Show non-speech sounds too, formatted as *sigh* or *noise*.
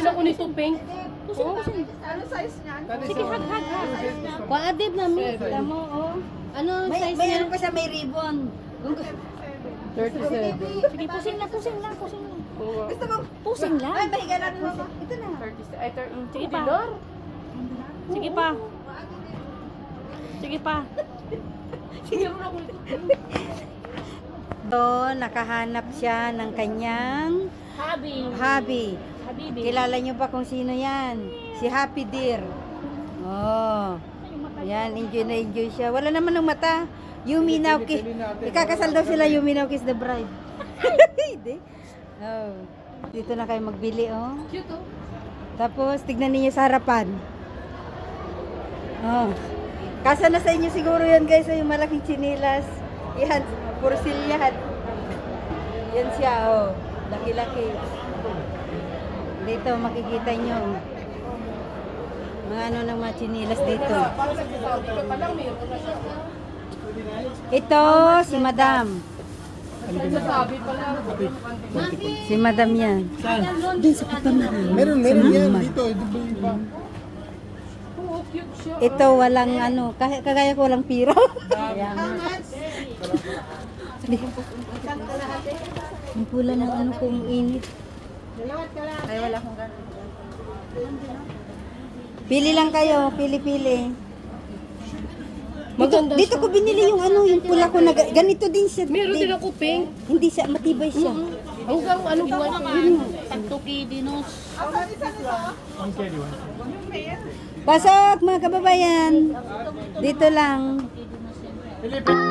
Mayroon din ako nito pink. Pusin, pusin. Ano size niyan? Sige, hag, hag, hag. Paadib na mi. Tamo, oh. Ano May, size niya? ano pa siya, may ribbon. Kung gusto 37. Sige, pusin lang, pusin lang, pusin lang. Oo. mo, Pusin ay, lang. mahiga natin mo. Ito na. 30. Ay, 30. Sige pa. Sige pa. Sige pa. Mayroon ako nito. So, nakahanap siya ng kanyang Habi. hobby. Habibi. Kilala niyo ba kung sino yan? Si Happy Deer. Oh. Yan, enjoy na enjoy siya. Wala naman ng mata. Yumi Naoki. Ikakasal daw sila Yumi Naoki is the bride. *laughs* Hindi. oh. Dito na kayo magbili, oh. Cute oh. Tapos, tignan niyo sa harapan. Oh. Kasa na sa inyo siguro yan guys, oh, yung malaking chinilas. Yan, porsilyan. Yan siya, oh. Laki-laki. Dito, makikita nyo. Mga ano ng mga chinilas dito. Ito, si Madam. Si Madam yan. Meron, meron yan dito. Ito, walang ano, kagaya ko walang pira. Ang pula ng ano kung init. Ay, wala akong gano'n. Pili lang kayo, pili-pili. Dito, Maganda dito ko binili yung ano, yung pula ko na ga- ganito din siya. Meron Di- din ako pink. Hindi siya, matibay siya. Hanggang ano buwan ko. Pagtuki dinos. Pasok mga kababayan. Dito lang. Pilipin.